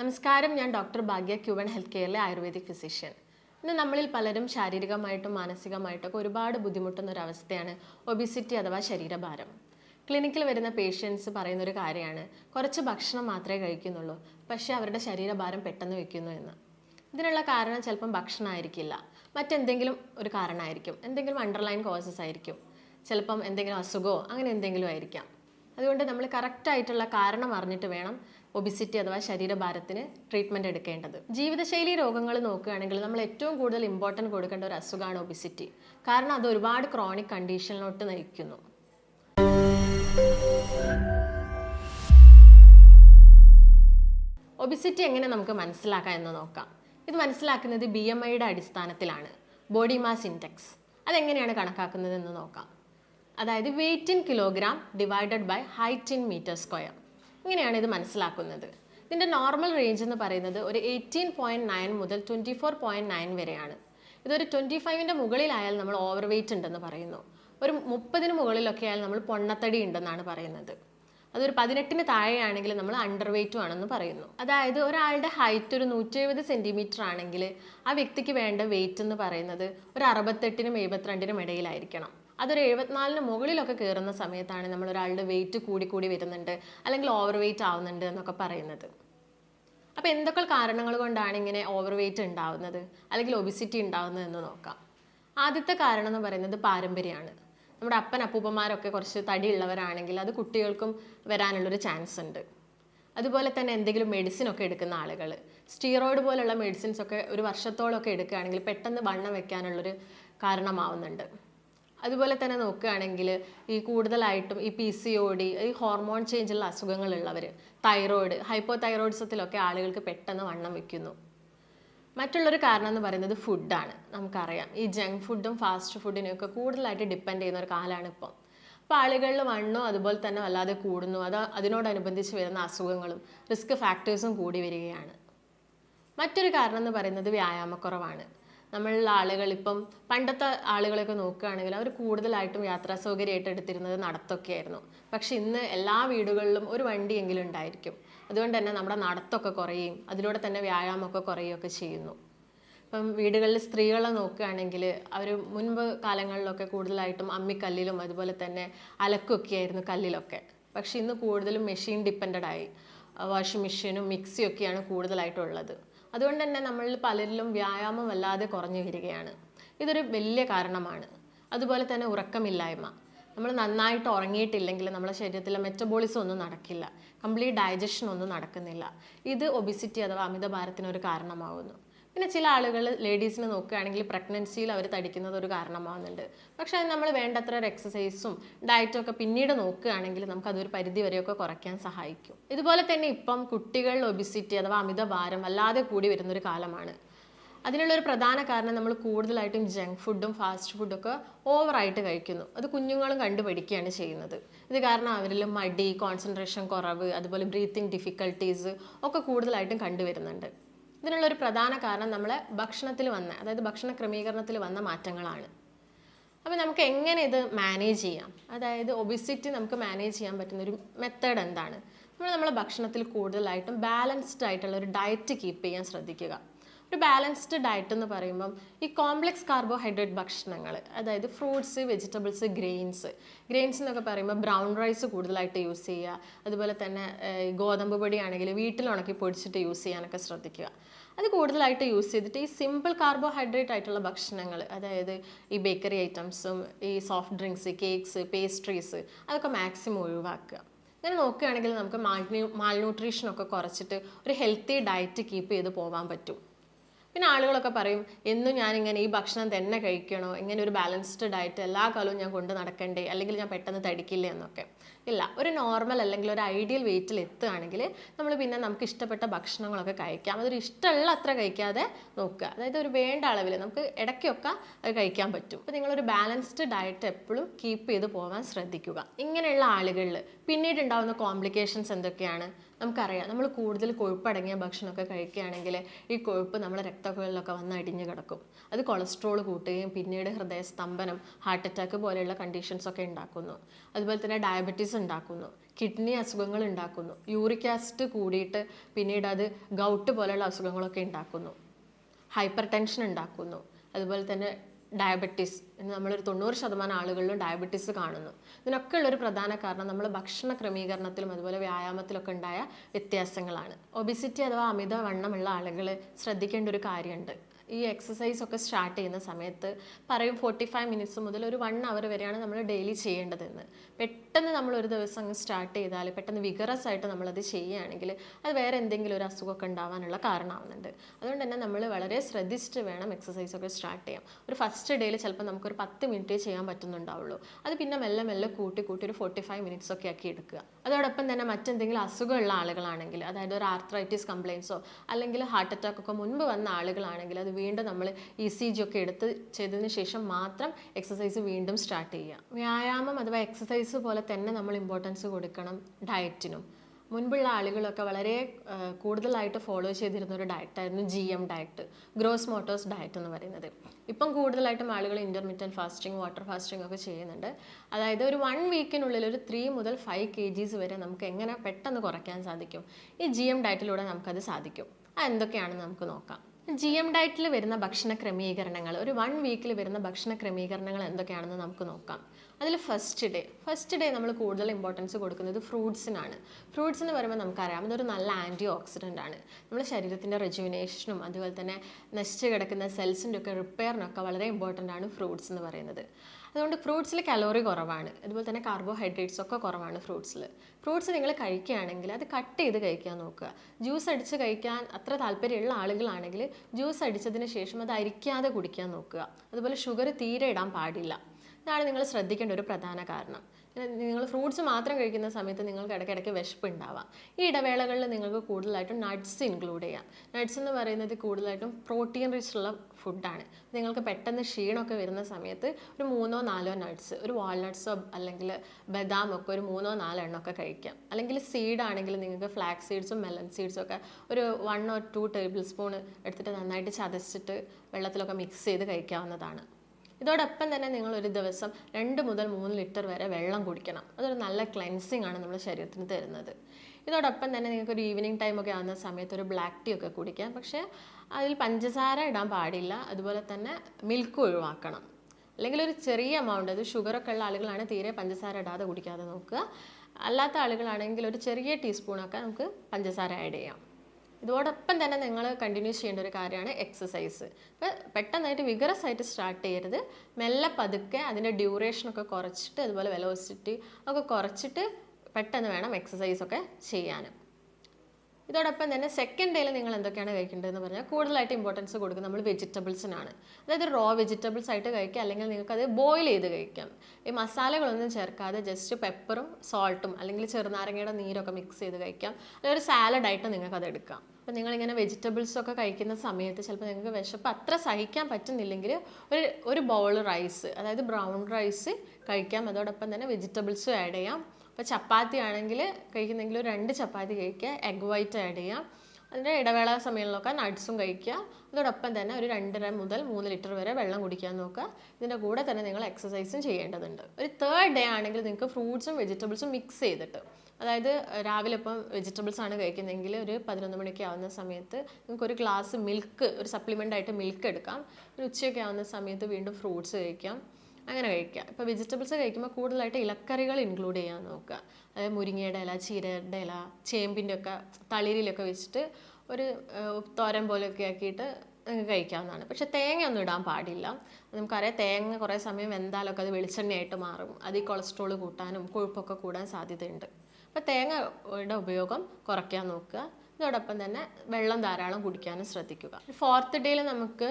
നമസ്കാരം ഞാൻ doctor Bhagya Cuban health കെയറിലെ ആയുർവേദിക് ഫിസിഷ്യൻ. ഇന്ന് നമ്മളിൽ പലരും ശാരീരികമായിട്ടും മാനസികമായിട്ടൊക്കെ ഒരുപാട് ബുദ്ധിമുട്ടുന്ന ഒരു അവസ്ഥയാണ് ഒബിസിറ്റി അഥവാ ശരീരഭാരം. ക്ലിനിക്കിൽ വരുന്ന പേഷ്യൻസ് പറയുന്ന ഒരു കാര്യമാണ് കുറച്ച് ഭക്ഷണം മാത്രമേ കഴിക്കുന്നുള്ളൂ പക്ഷേ അവരുടെ ശരീരഭാരം പെട്ടെന്ന് വെക്കുന്നു എന്ന്. ഇതിനുള്ള കാരണം ചിലപ്പം ഭക്ഷണമായിരിക്കില്ല മറ്റെന്തെങ്കിലും ഒരു കാരണമായിരിക്കും. എന്തെങ്കിലും അണ്ടർലൈൻ കോസസ് ആയിരിക്കും. ചിലപ്പം എന്തെങ്കിലും അസുഖമോ അങ്ങനെ എന്തെങ്കിലും ആയിരിക്കാം. അതുകൊണ്ട് നമ്മൾ കറക്റ്റായിട്ടുള്ള കാരണം അറിഞ്ഞിട്ട് വേണം ഒബിസിറ്റി അഥവാ ശരീരഭാരത്തിന് ട്രീറ്റ്മെന്റ് എടുക്കേണ്ടത്. ജീവിതശൈലി രോഗങ്ങൾ നോക്കുകയാണെങ്കിൽ നമ്മൾ ഏറ്റവും കൂടുതൽ ഇമ്പോർട്ടന്റ് കൊടുക്കേണ്ട ഒരു അസുഖമാണ് ഒബിസിറ്റി കാരണം അത് ഒരുപാട് ക്രോണിക് കണ്ടീഷനിലോട്ട് നയിക്കുന്നു. ഒബിസിറ്റി എങ്ങനെ നമുക്ക് മനസ്സിലാക്കാം എന്ന് നോക്കാം. ഇത് മനസ്സിലാക്കുന്നത് ബി എം ഐയുടെ അടിസ്ഥാനത്തിലാണ്. ബോഡി മാസ് ഇൻഡെക്സ് അതെങ്ങനെയാണ് കണക്കാക്കുന്നത് എന്ന് നോക്കാം. അതായത് weight in kilogram divided by height in metre square ഇങ്ങനെയാണ് ഇത് മനസ്സിലാക്കുന്നത്. ഇതിന്റെ നോർമൽ റേഞ്ച് എന്ന് പറയുന്നത് ഒരു എയ്റ്റീൻ പോയിന്റ് നയൻ മുതൽ ട്വന്റി ഫോർ പോയിന്റ് നയൻ വരെയാണ്. ഇതൊരു ട്വന്റി ഫൈവിന്റെ മുകളിലായാൽ നമ്മൾ ഓവർ വെയിറ്റ് ഉണ്ടെന്ന് പറയുന്നു. ഒരു മുപ്പതിന് മുകളിലൊക്കെ ആയാൽ നമ്മൾ പൊണ്ണത്തടി ഉണ്ടെന്നാണ് പറയുന്നത്. അതൊരു പതിനെട്ടിന് താഴെയാണെങ്കിൽ നമ്മൾ അണ്ടർ വെയ്റ്റും ആണെന്ന് പറയുന്നു. അതായത് ഒരാളുടെ ഹൈറ്റ് ഒരു നൂറ്റി എഴുപത് സെന്റിമീറ്റർ ആണെങ്കിൽ ആ വ്യക്തിക്ക് വേണ്ട വെയിറ്റ് എന്ന് പറയുന്നത് ഒരു അറുപത്തെട്ടിനും എഴുപത്തിരണ്ടിനും ഇടയിലായിരിക്കണം. അതൊരു എഴുപത്തിനാലിന് മുകളിലൊക്കെ കയറുന്ന സമയത്താണ് നമ്മൾ ഒരാളുടെ വെയിറ്റ് കൂടി കൂടി വരുന്നുണ്ട് അല്ലെങ്കിൽ ഓവർ വെയിറ്റ് ആവുന്നുണ്ട് എന്നൊക്കെ പറയുന്നത്. അപ്പോൾ എന്തൊക്കെ കാരണങ്ങൾ കൊണ്ടാണ് ഇങ്ങനെ ഓവർ വെയിറ്റ് ഉണ്ടാവുന്നത് അല്ലെങ്കിൽ ഒബിസിറ്റി ഉണ്ടാവുന്നത് എന്ന് നോക്കാം. ആദ്യത്തെ കാരണം എന്ന് പറയുന്നത് പാരമ്പര്യമാണ്. നമ്മുടെ അപ്പൻ അപ്പൂപ്പന്മാരൊക്കെ കുറച്ച് തടിയുള്ളവരാണെങ്കിൽ അത് കുട്ടികൾക്കും വരാനുള്ളൊരു ചാൻസ് ഉണ്ട്. അതുപോലെ തന്നെ എന്തെങ്കിലും മെഡിസിൻ ഒക്കെ എടുക്കുന്ന ആളുകൾ സ്റ്റീറോയിഡ് പോലുള്ള മെഡിസിൻസ് ഒക്കെ ഒരു വർഷത്തോളമൊക്കെ എടുക്കുകയാണെങ്കിൽ പെട്ടെന്ന് വണ്ണം വെക്കാനുള്ളൊരു കാരണമാവുന്നുണ്ട്. അതുപോലെ തന്നെ നോക്കുകയാണെങ്കിൽ ഈ കൂടുതലായിട്ടും ഈ പി സി ഒ ഡി ഈ ഹോർമോൺ ചേഞ്ചുള്ള അസുഖങ്ങളുള്ളവർ തൈറോയിഡ് ഹൈപ്പോ തൈറോയിഡ്സത്തിലൊക്കെ ആളുകൾക്ക് പെട്ടെന്ന് വണ്ണം വയ്ക്കുന്നു മറ്റുള്ളൊരു കാരണം എന്ന് പറയുന്നത് ഫുഡാണ് നമുക്കറിയാം. ഈ ജങ്ക് ഫുഡും ഫാസ്റ്റ് ഫുഡിനെയൊക്കെ കൂടുതലായിട്ട് ഡിപ്പെൻഡ് ചെയ്യുന്ന ഒരു കാലമാണ് ഇപ്പം. അപ്പോൾ ആളുകളിൽ വണ്ണോ അതുപോലെ തന്നെ വല്ലാതെ കൂടുന്നു. അത് അതിനോടനുബന്ധിച്ച് വരുന്ന അസുഖങ്ങളും റിസ്ക് ഫാക്ടേഴ്സും കൂടി വരികയാണ്. മറ്റൊരു കാരണം എന്ന് പറയുന്നത് വ്യായാമക്കുറവാണ്. നമ്മളുള്ള ആളുകൾ ഇപ്പം പണ്ടത്തെ ആളുകളെയൊക്കെ നോക്കുകയാണെങ്കിൽ അവർ കൂടുതലായിട്ടും യാത്രാ സൗകര്യമായിട്ട് എടുത്തിരുന്നത് നടത്തൊക്കെയായിരുന്നു. പക്ഷെ ഇന്ന് എല്ലാ വീടുകളിലും ഒരു വണ്ടിയെങ്കിലും ഉണ്ടായിരിക്കും. അതുകൊണ്ട് തന്നെ നമ്മുടെ നടത്തൊക്കെ കുറയും അതിലൂടെ തന്നെ വ്യായാമമൊക്കെ കുറയുകയൊക്കെ ചെയ്യുന്നു. ഇപ്പം വീടുകളിൽ സ്ത്രീകളെ നോക്കുകയാണെങ്കിൽ അവർ മുൻപ് കാലങ്ങളിലൊക്കെ കൂടുതലായിട്ടും അമ്മിക്കല്ലിലും അതുപോലെ തന്നെ അലക്കൊക്കെ ആയിരുന്നു കല്ലിലൊക്കെ. പക്ഷെ ഇന്ന് കൂടുതലും മെഷീൻ ഡിപ്പെൻഡഡ് ആയി വാഷിംഗ് മെഷീനും മിക്സിയും ഒക്കെയാണ് കൂടുതലായിട്ടുള്ളത് അതുകൊണ്ട് തന്നെ നമ്മളിൽ പലരിലും വ്യായാമം വല്ലാതെ കുറഞ്ഞു വരികയാണ്. ഇതൊരു വലിയ കാരണമാണ്. അതുപോലെ തന്നെ ഉറക്കമില്ലായ്മ. നമ്മൾ നന്നായിട്ട് ഉറങ്ങിയിട്ടില്ലെങ്കിൽ നമ്മുടെ ശരീരത്തിലെ മെറ്റബോളിസം ഒന്നും നടക്കില്ല. കംപ്ലീറ്റ് ഡൈജഷൻ ഒന്നും നടക്കുന്നില്ല. ഇത് ഒബിസിറ്റി അഥവാ അമിതഭാരത്തിന് ഒരു കാരണമാവുന്നു. പിന്നെ ചില ആളുകൾ ലേഡീസിനെ നോക്കുകയാണെങ്കിൽ പ്രഗ്നൻസിയിൽ അവർ തടിക്കുന്നത് ഒരു കാരണമാകുന്നുണ്ട് പക്ഷേ നമ്മൾ വേണ്ടത്ര ഒരു എക്സസൈസും ഡയറ്റും ഒക്കെ പിന്നീട് നോക്കുകയാണെങ്കിൽ നമുക്ക് അതൊരു പരിധി വരെയൊക്കെ കുറയ്ക്കാൻ സഹായിക്കും. ഇതുപോലെ തന്നെ ഇപ്പം കുട്ടികളിൽ ഒബിസിറ്റി അഥവാ അമിതഭാരം വല്ലാതെ കൂടി വരുന്നൊരു കാലമാണ്. അതിനുള്ളൊരു പ്രധാന കാരണം നമ്മൾ കൂടുതലായിട്ടും ജങ്ക് ഫുഡും ഫാസ്റ്റ് ഫുഡും ഒക്കെ ഓവറായിട്ട് കഴിക്കുന്നു. അത് കുഞ്ഞുങ്ങളും കണ്ടുപഠിക്കുകയാണ് ചെയ്യുന്നത്. ഇത് കാരണം അവരിൽ മടി കോൺസെൻട്രേഷൻ കുറവ് അതുപോലെ ബ്രീത്തിങ് ഡിഫിക്കൽട്ടീസ് ഒക്കെ കൂടുതലായിട്ടും കണ്ടുവരുന്നുണ്ട്. ഇതിനുള്ളൊരു പ്രധാന കാരണം നമ്മളെ ഭക്ഷണത്തിൽ വന്ന അതായത് ഭക്ഷണ ക്രമീകരണത്തിൽ വന്ന മാറ്റങ്ങളാണ്. അപ്പോൾ നമുക്ക് എങ്ങനെ ഇത് മാനേജ് ചെയ്യാം? അതായത് ഒബിസിറ്റി നമുക്ക് മാനേജ് ചെയ്യാൻ പറ്റുന്ന ഒരു മെത്തേഡ് എന്താണ്? നമ്മൾ നമ്മളെ ഭക്ഷണത്തിൽ കൂടുതലായിട്ടും ബാലൻസ്ഡ് ആയിട്ടുള്ള ഒരു ഡയറ്റ് കീപ്പ് ചെയ്യാൻ ശ്രദ്ധിക്കുക. ഒരു ബാലൻസ്ഡ് ഡയറ്റ് എന്ന് പറയുമ്പം ഈ കോംപ്ലക്സ് കാർബോഹൈഡ്രേറ്റ് ഭക്ഷണങ്ങൾ അതായത് ഫ്രൂട്ട്സ് വെജിറ്റബിൾസ് ഗ്രെയിൻസ് ഗ്രെയിൻസ് എന്നൊക്കെ പറയുമ്പോൾ ബ്രൗൺ റൈസ് കൂടുതലായിട്ട് യൂസ് ചെയ്യുക. അതുപോലെ തന്നെ ഗോതമ്പ് പൊടി ആണെങ്കിൽ വീട്ടിൽ ഉണക്കി പൊടിച്ചിട്ട് യൂസ് ചെയ്യാനൊക്കെ ശ്രദ്ധിക്കുക. അത് കൂടുതലായിട്ട് യൂസ് ചെയ്തിട്ട് ഈ സിമ്പിൾ കാർബോഹൈഡ്രേറ്റ് ആയിട്ടുള്ള ഭക്ഷണങ്ങൾ അതായത് ഈ ബേക്കറി ഐറ്റംസും ഈ സോഫ്റ്റ് ഡ്രിങ്ക്സ് കേക്ക്സ് പേസ്ട്രീസ് അതൊക്കെ മാക്സിമം ഒഴിവാക്കുക. ഇങ്ങനെ നോക്കുകയാണെങ്കിൽ നമുക്ക് മാൽന്യൂ മാൽന്യൂട്രീഷനൊക്കെ കുറച്ചിട്ട് ഒരു ഹെൽത്തി ഡയറ്റ് കീപ്പ് ചെയ്ത് പോകാൻ പറ്റും. പിന്നെ ആളുകളൊക്കെ പറയും എന്നും ഞാനിങ്ങനെ ഈ ഭക്ഷണം തന്നെ കഴിക്കണോ? ഇങ്ങനെ ഒരു ബാലൻസ്ഡ് ഡയറ്റ് എല്ലാ കാലവും ഞാൻ കൊണ്ട് നടക്കണ്ടേ? അല്ലെങ്കിൽ ഞാൻ പെട്ടെന്ന് തടിക്കില്ലേ? എന്നൊക്കെ. ഇല്ല ഒരു നോർമൽ അല്ലെങ്കിൽ ഒരു ഐഡിയൽ വെയിറ്റിൽ എത്തുകയാണെങ്കിൽ നമ്മൾ പിന്നെ നമുക്ക് ഇഷ്ടപ്പെട്ട ഭക്ഷണങ്ങളൊക്കെ കഴിക്കാം. അതൊരു ഇഷ്ടമുള്ള അത്ര കഴിക്കാതെ നോക്കുക. അതായത് ഒരു വേണ്ട അളവിൽ നമുക്ക് ഇടയ്ക്കൊക്കെ അത് കഴിക്കാൻ പറ്റും. അപ്പോൾ നിങ്ങളൊരു ബാലൻസ്ഡ് ഡയറ്റ് എപ്പോഴും കീപ്പ് ചെയ്ത് പോകാൻ ശ്രദ്ധിക്കുക. ഇങ്ങനെയുള്ള ആളുകളിൽ പിന്നീട് ഉണ്ടാകുന്ന കോംപ്ലിക്കേഷൻസ് എന്തൊക്കെയാണ്? നമുക്കറിയാം നമ്മൾ കൂടുതൽ കൊഴുപ്പടങ്ങിയ ഭക്ഷണമൊക്കെ കഴിക്കുകയാണെങ്കിൽ ഈ കൊഴുപ്പ് നമ്മുടെ രക്തക്കുഴലിലൊക്കെ വന്ന് അടിഞ്ഞു കിടക്കും. അത് കൊളസ്ട്രോൾ കൂട്ടുകയും പിന്നീട് ഹൃദയസ്തംഭനം ഹാർട്ട് അറ്റാക്ക് പോലെയുള്ള കണ്ടീഷൻസ് ഒക്കെ ഉണ്ടാക്കുന്നു. അതുപോലെ തന്നെ ഡയബറ്റീസ് ഉണ്ടാക്കുന്നു. കിഡ്നി അസുഖങ്ങൾ ഉണ്ടാക്കുന്നു. യൂറിക് ആസിഡ് കൂടിയിട്ട് പിന്നീട് അത് ഗൗട്ട് പോലെയുള്ള അസുഖങ്ങളൊക്കെ ഉണ്ടാക്കുന്നു. ഹൈപ്പർ ടെൻഷൻ ഉണ്ടാക്കുന്നു. അതുപോലെ തന്നെ ഡയബറ്റീസ് നമ്മളൊരു തൊണ്ണൂറ് ശതമാനം ആളുകളിലും ഡയബറ്റീസ് കാണുന്നു. ഇതിനൊക്കെ ഉള്ളൊരു പ്രധാന കാരണം നമ്മൾ ഭക്ഷണ ക്രമീകരണത്തിലും അതുപോലെ വ്യായാമത്തിലൊക്കെ ഉണ്ടായ വ്യത്യാസങ്ങളാണ്. ഒബിസിറ്റി അഥവാ അമിതവണ്ണമുള്ള ആളുകൾ ശ്രദ്ധിക്കേണ്ട ഒരു കാര്യമുണ്ട്. ഈ എക്സസൈസ് ഒക്കെ സ്റ്റാർട്ട് ചെയ്യുന്ന സമയത്ത് പറയും ഫോർട്ടി ഫൈവ് മിനിറ്റ്സ് മുതൽ ഒരു വൺ അവർ വരെയാണ് നമ്മൾ ഡെയിലി ചെയ്യേണ്ടതെന്ന്. പെട്ടെന്ന് നമ്മൾ ഒരു ദിവസം അങ്ങ് സ്റ്റാർട്ട് ചെയ്താൽ പെട്ടെന്ന് വിഗറസ് ആയിട്ട് നമ്മളത് ചെയ്യുകയാണെങ്കിൽ അത് വേറെ എന്തെങ്കിലും ഒരു അസുഖമൊക്കെ ഉണ്ടാവാനുള്ള കാരണമാവുന്നുണ്ട്. അതുകൊണ്ട് തന്നെ നമ്മൾ വളരെ ശ്രദ്ധിച്ചിട്ട് വേണം എക്സസൈസ് ഒക്കെ സ്റ്റാർട്ട് ചെയ്യാം ഒരു ഫസ്റ്റ് ഡേയിൽ ചിലപ്പോൾ നമുക്കൊരു പത്ത് മിനിറ്റ് ചെയ്യാൻ പറ്റുന്നുണ്ടാവുള്ളൂ. അത് പിന്നെ മെല്ലെ മെല്ലെ കൂട്ടി കൂട്ടി ഒരു ഫോർട്ടി ഫൈവ് മിനിറ്റ്സ് ഒക്കെ ആക്കി എടുക്കുക. അതോടൊപ്പം തന്നെ മറ്റെന്തെങ്കിലും അസുഖമുള്ള ആളുകളാണെങ്കിൽ അതായത് ഒരു ആർത്രൈറ്റിസ് കംപ്ലയിൻസോ അല്ലെങ്കിൽ ഹാർട്ട് അറ്റാക്ക് ഒക്കെ മുൻപ് വന്ന ആളുകളാണെങ്കിൽ അത് വീണ്ടും നമ്മൾ ഇ സി ജി ഒക്കെ എടുത്ത് ചെയ്തതിന് ശേഷം മാത്രം എക്സസൈസ് വീണ്ടും സ്റ്റാർട്ട് ചെയ്യുക. വ്യായാമം അഥവാ എക്സസൈസ് പോലെ തന്നെ നമ്മൾ ഇമ്പോർട്ടൻസ് കൊടുക്കണം ഡയറ്റിനും മുൻപുള്ള ആളുകളൊക്കെ വളരെ കൂടുതലായിട്ട് ഫോളോ ചെയ്തിരുന്ന ഒരു ഡയറ്റായിരുന്നു ജി എം ഡയറ്റ് ഗ്രോസ് മോട്ടോസ് ഡയറ്റ് എന്ന് പറയുന്നത്. ഇപ്പം കൂടുതലായിട്ടും ആളുകൾ ഇന്റർമീഡിയറ്റ് ഫാസ്റ്റിംഗ് വാട്ടർ ഫാസ്റ്റിംഗ് ഒക്കെ ചെയ്യുന്നുണ്ട്. അതായത് ഒരു വൺ വീക്കിനുള്ളിൽ ഒരു ത്രീ മുതൽ ഫൈവ് കെ ജീസ് വരെ നമുക്ക് എങ്ങനെ പെട്ടെന്ന് കുറയ്ക്കാൻ സാധിക്കും? ഈ ജി എം ഡയറ്റിലൂടെ നമുക്കത് സാധിക്കും. അതെന്തൊക്കെയാണെന്ന് നമുക്ക് നോക്കാം. ജി എം ഡയറ്റിൽ വരുന്ന ഭക്ഷണ ക്രമീകരണങ്ങൾ ഒരു വൺ വീക്കിൽ വരുന്ന ഭക്ഷണ ക്രമീകരണങ്ങൾ എന്തൊക്കെയാണെന്ന് നമുക്ക് നോക്കാം. അതിൽ ഫസ്റ്റ് ഡേ ഫസ്റ്റ് ഡേ നമ്മൾ കൂടുതൽ ഇമ്പോർട്ടൻസ് കൊടുക്കുന്നത് ഫ്രൂട്ട്സിനാണ് ഫ്രൂട്ട്സ് എന്ന് പറയുമ്പോൾ നമുക്കറിയാം അതൊരു നല്ല ആന്റി ഓക്സിഡന്റ് ആണ്. നമ്മുടെ ശരീരത്തിന്റെ റെജുവിനേഷനും അതുപോലെ തന്നെ നശിച്ചു കിടക്കുന്ന സെൽസിന്റെ ഒക്കെ റിപ്പയറിനൊക്കെ വളരെ ഇമ്പോർട്ടന്റ് ആണ് ഫ്രൂട്ട്സ് എന്ന് പറയുന്നത്. അതുകൊണ്ട് ഫ്രൂട്ട്സിൽ കലോറി കുറവാണ്. അതുപോലെ തന്നെ കാർബോഹൈഡ്രേറ്റ്സ് ഒക്കെ കുറവാണ് ഫ്രൂട്ട്സിൽ ഫ്രൂട്ട്സ് നിങ്ങൾ കഴിക്കുകയാണെങ്കിൽ അത് കട്ട് ചെയ്ത് കഴിക്കാൻ നോക്കുക. ജ്യൂസ് അടിച്ച് കഴിക്കാൻ അത്ര താല്പര്യമുള്ള ആളുകളാണെങ്കിൽ ജ്യൂസ് അടിച്ചതിന് ശേഷം അത് അരിക്കാതെ കുടിക്കാൻ നോക്കുക. അതുപോലെ ഷുഗർ തീരെ ഇടാൻ പാടില്ല. ഇതാണ് നിങ്ങൾ ശ്രദ്ധിക്കേണ്ട ഒരു പ്രധാന കാരണം. നിങ്ങൾ ഫ്രൂട്ട്സ് മാത്രം കഴിക്കുന്ന സമയത്ത് നിങ്ങൾക്ക് ഇടയ്ക്കിടയ്ക്ക് വിശപ്പ് ഉണ്ടാവാം ഈ ഇടവേളകളിൽ നിങ്ങൾക്ക് കൂടുതലായിട്ടും നട്ട്സ് ഇൻക്ലൂഡ് ചെയ്യാം. നട്ട്സ് എന്ന് പറയുന്നത് കൂടുതലായിട്ടും പ്രോട്ടീൻ റിച്ച് ഉള്ള ഫുഡാണ് നിങ്ങൾക്ക് പെട്ടെന്ന് ക്ഷീണമൊക്കെ വരുന്ന സമയത്ത് ഒരു മൂന്നോ നാലോ നട്ട്സ് ഒരു വാൾനട്ട്സോ അല്ലെങ്കിൽ ബദാമൊക്കെ ഒരു മൂന്നോ നാലോ എണ്ണമൊക്കെ കഴിക്കാം. അല്ലെങ്കിൽ സീഡ് ആണെങ്കിൽ നിങ്ങൾക്ക് ഫ്ലാക്സ് സീഡ്സും മെലൺ സീഡ്സും ഒക്കെ ഒരു one or two tablespoon എടുത്തിട്ട് നന്നായിട്ട് ചതച്ചിട്ട് വെള്ളത്തിലൊക്കെ മിക്സ് ചെയ്ത് കഴിക്കാവുന്നതാണ്. ഇതോടൊപ്പം തന്നെ നിങ്ങൾ ഒരു ദിവസം രണ്ട് മുതൽ മൂന്ന് ലിറ്റർ വരെ വെള്ളം കുടിക്കണം. അതൊരു നല്ല ക്ലെൻസിങ് ആണ് നമ്മുടെ ശരീരത്തിന് തരുന്നത്. ഇതോടൊപ്പം തന്നെ നിങ്ങൾക്ക് ഒരു ഈവനിങ് ടൈം ഒക്കെ ആവുന്ന സമയത്ത് ഒരു ബ്ലാക്ക് ടീ ഒക്കെ കുടിക്കാം. പക്ഷേ അതിൽ പഞ്ചസാര ഇടാൻ പാടില്ല. അതുപോലെ തന്നെ മിൽക്ക് ഒഴിവാക്കണം. അല്ലെങ്കിൽ ഒരു ചെറിയ എമൗണ്ട് അത് ഷുഗറൊക്കെ ഉള്ള ആളുകളാണ് തീരെ പഞ്ചസാര ഇടാതെ കുടിക്കാതെ നോക്കുക. അല്ലാത്ത ആളുകളാണെങ്കിൽ ഒരു ചെറിയ ടീസ്പൂണൊക്കെ നമുക്ക് പഞ്ചസാര ആഡ് ചെയ്യാം. ഇതോടൊപ്പം തന്നെ നിങ്ങൾ കണ്ടിന്യൂ ചെയ്യേണ്ട ഒരു കാര്യമാണ് എക്സസൈസ് ഇപ്പോൾ പെട്ടെന്നായിട്ട് വിഗറസ് ആയിട്ട് സ്റ്റാർട്ട് ചെയ്യരുത്. മെല്ലെ പതുക്കെ അതിന്റെ ഡ്യൂറേഷനൊക്കെ കുറച്ചിട്ട് അതുപോലെ വെലോസിറ്റി ഒക്കെ കുറച്ചിട്ട് പെട്ടെന്ന് വേണം എക്സസൈസ് ഒക്കെ ചെയ്യാനും ഇതോടൊപ്പം തന്നെ സെക്കൻഡ് ഡേയിൽ നിങ്ങൾ എന്തൊക്കെയാണ് കഴിക്കേണ്ടതെന്ന് പറഞ്ഞാൽ കൂടുതലായിട്ട് ഇമ്പോർട്ടൻസ് കൊടുക്കുക നമ്മൾ വെജിറ്റബിൾസിനാണ് അതായത് റോ വെജിറ്റബിൾസ് ആയിട്ട് കഴിക്കുക അല്ലെങ്കിൽ നിങ്ങൾക്ക് അത് ബോയിൽ ചെയ്ത് കഴിക്കാം. ഈ മസാലകളൊന്നും ചേർക്കാതെ ജസ്റ്റ് പെപ്പറും സോൾട്ടും അല്ലെങ്കിൽ ചെറുനാരങ്ങയുടെ നീരൊക്കെ മിക്സ് ചെയ്ത് കഴിക്കാം. അല്ലെങ്കിൽ ഒരു സാലഡായിട്ട് നിങ്ങൾക്ക് അത് എടുക്കാം. അപ്പോൾ നിങ്ങളിങ്ങനെ വെജിറ്റബിൾസ് ഒക്കെ കഴിക്കുന്ന സമയത്ത് ചിലപ്പോൾ നിങ്ങൾക്ക് വിശപ്പ് അത്ര സഹിക്കാൻ പറ്റുന്നില്ലെങ്കിൽ ഒരു ഒരു ബൗൾ റൈസ് അതായത് ബ്രൗൺ റൈസ് കഴിക്കാം. അതോടൊപ്പം തന്നെ വെജിറ്റബിൾസും ആഡ് ചെയ്യാം. അപ്പോൾ ചപ്പാത്തി ആണെങ്കിൽ കഴിക്കുന്നെങ്കിൽ രണ്ട് ചപ്പാത്തി കഴിക്കുക എഗ് വൈറ്റ് ആഡ് ചെയ്യുക. അതിന്റെ ഇടവേള സമയങ്ങളിലൊക്കെ നട്ട്സും കഴിക്കുക. അതോടൊപ്പം തന്നെ ഒരു രണ്ടര മുതൽ മൂന്ന് ലിറ്റർ വരെ വെള്ളം കുടിക്കാൻ നോക്കുക. ഇതിന്റെ കൂടെ തന്നെ നിങ്ങൾ എക്സസൈസും ചെയ്യേണ്ടതുണ്ട്. ഒരു തേർഡ് ഡേ ആണെങ്കിൽ നിങ്ങൾക്ക് ഫ്രൂട്ട്സും വെജിറ്റബിൾസും മിക്സ് ചെയ്തിട്ട് അതായത് രാവിലെ ഇപ്പം വെജിറ്റബിൾസ് ആണ് കഴിക്കുന്നതെങ്കിൽ ഒരു പതിനൊന്ന് മണിക്ക് ആവുന്ന സമയത്ത് നിങ്ങൾക്ക് ഒരു ഗ്ലാസ് മിൽക്ക് ഒരു സപ്ലിമെന്റ് ആയിട്ട് മിൽക്ക് എടുക്കാം. ഒരു ഉച്ചയൊക്കെ ആവുന്ന സമയത്ത് വീണ്ടും ഫ്രൂട്ട്സ് കഴിക്കാം. അങ്ങനെ കഴിക്കുക ഇപ്പോൾ വെജിറ്റബിൾസ് കഴിക്കുമ്പോൾ കൂടുതലായിട്ട് ഇലക്കറികൾ ഇൻക്ലൂഡ് ചെയ്യാൻ നോക്കുക. അതായത് മുരിങ്ങയുടെ ഇല ചീരയുടെ ഇല ചേമ്പിന്റെ ഒക്കെ തളിരിലൊക്കെ വെച്ചിട്ട് ഒരു തോരൻ പോലെയൊക്കെ ആക്കിയിട്ട് നിങ്ങൾക്ക് കഴിക്കാവുന്നതാണ്. പക്ഷെ തേങ്ങ ഒന്നും ഇടാൻ പാടില്ല. നമുക്കറിയാം തേങ്ങ കുറേ സമയം വെന്താലൊക്കെ അത് വെളിച്ചെണ്ണയായിട്ട് മാറും. അത് ഈ കൊളസ്ട്രോൾ കൂട്ടാനും കൊഴുപ്പൊക്കെ കൂടാൻ സാധ്യതയുണ്ട്. അപ്പോൾ തേങ്ങയുടെ ഉപയോഗം കുറയ്ക്കാൻ നോക്കുക. ഇതോടൊപ്പം തന്നെ വെള്ളം ധാരാളം കുടിക്കാനും ശ്രദ്ധിക്കുക. ഫോർത്ത് ഡേയിൽ നമുക്ക്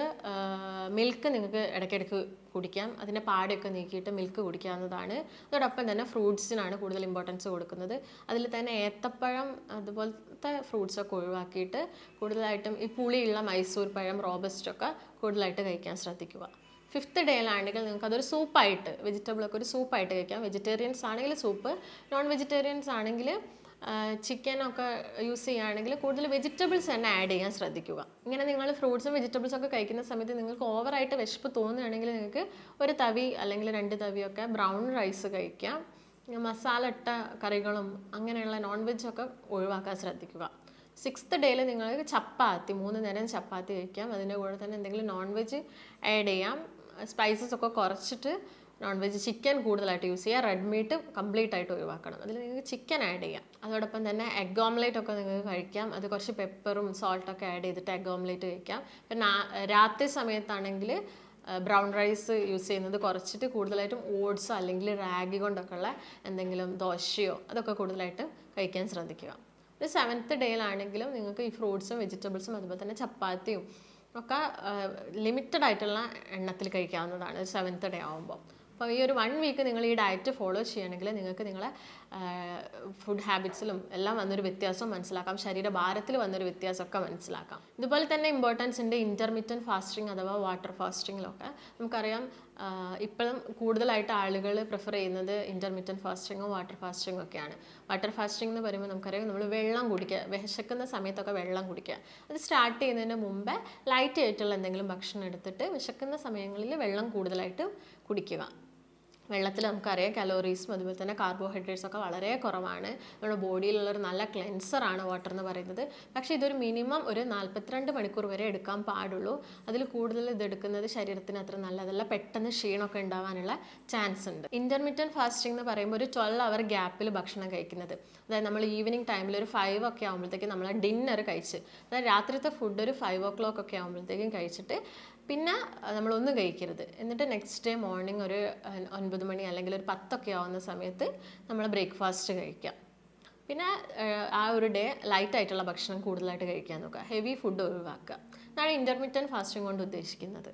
മിൽക്ക് നിങ്ങൾക്ക് ഇടയ്ക്കിടയ്ക്ക് കുടിക്കാം. അതിന്റെ പാടയൊക്കെ നീക്കിയിട്ട് മിൽക്ക് കുടിക്കാവുന്നതാണ്. അതോടൊപ്പം തന്നെ ഫ്രൂട്ട്സിനാണ് കൂടുതൽ ഇമ്പോർട്ടൻസ് കൊടുക്കുന്നത്. അതിൽ തന്നെ ഏത്തപ്പഴം അതുപോലത്തെ ഫ്രൂട്ട്സൊക്കെ ഒഴിവാക്കിയിട്ട് കൂടുതലായിട്ടും ഈ പുളിയുള്ള മൈസൂർ പഴം റോബസ്റ്റൊക്കെ കൂടുതലായിട്ട് കഴിക്കാൻ ശ്രദ്ധിക്കുക. ഫിഫ്ത്ത് ഡേയിലാണെങ്കിൽ നിങ്ങൾക്ക് അതൊരു സൂപ്പായിട്ട് വെജിറ്റബിളൊക്കെ ഒരു സൂപ്പായിട്ട് കഴിക്കാം. വെജിറ്റേറിയൻസ് ആണെങ്കിൽ സൂപ്പ് നോൺ വെജിറ്റേറിയൻസ് ആണെങ്കിൽ ചിക്കനൊക്കെ യൂസ് ചെയ്യുകയാണെങ്കിൽ കൂടുതൽ വെജിറ്റബിൾസ് തന്നെ ആഡ് ചെയ്യാൻ ശ്രദ്ധിക്കുക. ഇങ്ങനെ നിങ്ങൾ ഫ്രൂട്ട്സും വെജിറ്റബിൾസും ഒക്കെ കഴിക്കുന്ന സമയത്ത് നിങ്ങൾക്ക് ഓവറായിട്ട് വിശപ്പ് തോന്നുകയാണെങ്കിൽ നിങ്ങൾക്ക് ഒരു തവി അല്ലെങ്കിൽ രണ്ട് തവിയൊക്കെ ബ്രൗൺ റൈസ് കഴിക്കാം. മസാല ഇട്ട കറികളും അങ്ങനെയുള്ള നോൺ വെജൊക്കെ ഒഴിവാക്കാൻ ശ്രദ്ധിക്കുക. സിക്സ്ത് ഡേയിൽ നിങ്ങൾ ചപ്പാത്തി മൂന്ന് നേരം ചപ്പാത്തി കഴിക്കാം. അതിന്റെ കൂടെ തന്നെ എന്തെങ്കിലും നോൺ വെജ് ആഡ് ചെയ്യാം. സ്പൈസസ് ഒക്കെ കുറച്ചിട്ട് നോൺ വെജ് ചിക്കൻ കൂടുതലായിട്ട് യൂസ് ചെയ്യുക റെഡ് മീറ്റ് കംപ്ലീറ്റ് ആയിട്ട് ഒഴിവാക്കണം. അതിൽ നിങ്ങൾക്ക് ചിക്കൻ ആഡ് ചെയ്യാം. അതോടൊപ്പം തന്നെ എഗ് ഓംലേറ്റ് ഒക്കെ നിങ്ങൾക്ക് കഴിക്കാം. അത് കുറച്ച് പെപ്പറും സോൾട്ടൊക്കെ ആഡ് ചെയ്തിട്ട് എഗ് ഓംലേറ്റ് കഴിക്കാം. പിന്നെ രാത്രി സമയത്താണെങ്കിൽ ബ്രൗൺ റൈസ് യൂസ് ചെയ്യുന്നത് കുറച്ചിട്ട് കൂടുതലായിട്ടും ഓട്സോ അല്ലെങ്കിൽ റാഗി കൊണ്ടൊക്കെ ഉള്ള എന്തെങ്കിലും ദോശയോ അതൊക്കെ കൂടുതലായിട്ട് കഴിക്കാൻ ശ്രദ്ധിക്കുക. ഒരു സെവൻത്ത് ഡേയിലാണെങ്കിലും നിങ്ങൾക്ക് ഈ ഫ്രൂട്ട്സും വെജിറ്റബിൾസും അതുപോലെ തന്നെ ചപ്പാത്തിയും ഒക്കെ ലിമിറ്റഡ് ആയിട്ടുള്ള എണ്ണത്തിൽ കഴിക്കാവുന്നതാണ്. സെവൻത്ത് ഡേ ആകുമ്പോൾ അപ്പോൾ ഈ ഒരു വൺ വീക്ക് നിങ്ങൾ ഈ ഡയറ്റ് ഫോളോ ചെയ്യണമെങ്കിൽ നിങ്ങൾക്ക് നിങ്ങളെ ഫുഡ് ഹാബിറ്റ്സിലും എല്ലാം വന്നൊരു വ്യത്യാസം മനസ്സിലാക്കാം. ശരീരഭാരത്തിൽ വന്നൊരു വ്യത്യാസമൊക്കെ മനസ്സിലാക്കാം. ഇതുപോലെ തന്നെ ഇമ്പോർട്ടൻസ് ഉണ്ട് ഇന്റർമീഡിയന്റ് ഫാസ്റ്റിംഗ് അഥവാ വാട്ടർ ഫാസ്റ്റിങ്ങിലൊക്കെ നമുക്കറിയാം ഇപ്പോഴും കൂടുതലായിട്ട് ആളുകൾ പ്രിഫർ ചെയ്യുന്നത് ഇന്റർമീഡിയന്റ് ഫാസ്റ്റിങ്ങും വാട്ടർ ഫാസ്റ്റിങ്ങും ഒക്കെയാണ്. വാട്ടർ ഫാസ്റ്റിംഗ് എന്ന് പറയുമ്പോൾ നമുക്കറിയാം നമ്മൾ വെള്ളം കുടിക്കുക. വിശക്കുന്ന സമയത്തൊക്കെ വെള്ളം കുടിക്കുക. അത് സ്റ്റാർട്ട് ചെയ്യുന്നതിന് മുമ്പേ ലൈറ്റ് ആയിട്ടുള്ള എന്തെങ്കിലും ഭക്ഷണം എടുത്തിട്ട് വിശക്കുന്ന സമയങ്ങളിൽ വെള്ളം കൂടുതലായിട്ട് കുടിക്കുക. വെള്ളത്തിൽ നമുക്കറിയാം കലോറീസും അതുപോലെ തന്നെ കാർബോഹൈഡ്രേറ്റ്സ് ഒക്കെ വളരെ കുറവാണ്. നമ്മുടെ ബോഡിയിലുള്ള ഒരു നല്ല ക്ലെൻസറാണ് വാട്ടർ എന്ന് പറയുന്നത്. പക്ഷേ ഇതൊരു മിനിമം ഒരു നാൽപ്പത്തിരണ്ട് മണിക്കൂർ വരെ എടുക്കാൻ പാടുള്ളൂ. അതിൽ കൂടുതൽ ഇത് എടുക്കുന്നത് ശരീരത്തിന് അത്ര നല്ലതല്ല. പെട്ടെന്ന് ക്ഷീണമൊക്കെ ഉണ്ടാവാനുള്ള ചാൻസ് ഉണ്ട്. ഇന്റർമീഡിയന്റ് ഫാസ്റ്റിംഗ് എന്ന് പറയുമ്പോൾ ഒരു ട്വൽവ് അവർ ഗ്യാപ്പിൽ ഭക്ഷണം കഴിക്കുന്നത്. അതായത് നമ്മൾ ഈവനിങ് ടൈമിൽ ഒരു ഫൈവ് ഒക്കെ ആകുമ്പോഴത്തേക്കും നമ്മൾ ഡിന്നർ കഴിച്ച് അതായത് രാത്രിത്തെ ഫുഡ് ഒരു ഫൈവ് ഓ ക്ലോക്ക് ഒക്കെ ആകുമ്പോഴത്തേക്കും കഴിച്ചിട്ട് പിന്നെ നമ്മളൊന്നും കഴിക്കരുത്. എന്നിട്ട് നെക്സ്റ്റ് ഡേ മോർണിംഗ് ഒരു ഒൻപത് മണി അല്ലെങ്കിൽ ഒരു പത്തൊക്കെ ആവുന്ന സമയത്ത് നമ്മൾ ബ്രേക്ക്ഫാസ്റ്റ് കഴിക്കാം. പിന്നെ ആ ഒരു ഡേ ലൈറ്റ് ആയിട്ടുള്ള ഭക്ഷണം കൂടുതലായിട്ട് കഴിക്കാൻ നോക്കുക. ഹെവി ഫുഡ് ഒഴിവാക്കുക. അതാണ് ഇന്റർമീഡിയന്റ് ഫാസ്റ്റിംഗ് കൊണ്ട് ഉദ്ദേശിക്കുന്നത്.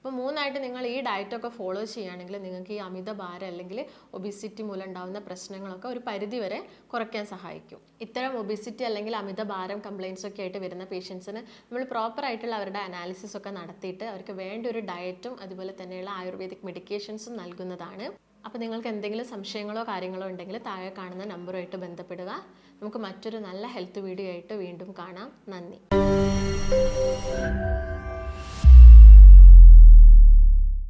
അപ്പോൾ മൂന്നായിട്ട് നിങ്ങൾ ഈ ഡയറ്റൊക്കെ ഫോളോ ചെയ്യുകയാണെങ്കിൽ നിങ്ങൾക്ക് ഈ അമിത ഭാരം അല്ലെങ്കിൽ ഒബിസിറ്റി മൂലം ഉണ്ടാകുന്ന പ്രശ്നങ്ങളൊക്കെ ഒരു പരിധി വരെ കുറയ്ക്കാൻ സഹായിക്കും. ഇത്തരം ഒബിസിറ്റി അല്ലെങ്കിൽ അമിത ഭാരം കംപ്ലയിൻസ് ഒക്കെ ആയിട്ട് വരുന്ന പേഷ്യൻസിന് നമ്മൾ പ്രോപ്പർ ആയിട്ടുള്ള അവരുടെ അനാലിസിസ് ഒക്കെ നടത്തിയിട്ട് അവർക്ക് വേണ്ട ഒരു ഡയറ്റും അതുപോലെ തന്നെയുള്ള ആയുർവേദിക് മെഡിക്കേഷൻസും നൽകുന്നതാണ്. അപ്പോൾ നിങ്ങൾക്ക് എന്തെങ്കിലും സംശയങ്ങളോ കാര്യങ്ങളോ ഉണ്ടെങ്കിൽ താഴെ കാണുന്ന നമ്പറുമായിട്ട് ബന്ധപ്പെടുക. നമുക്ക് മറ്റൊരു നല്ല ഹെൽത്ത് വീഡിയോ ആയിട്ട് വീണ്ടും കാണാം. നന്ദി.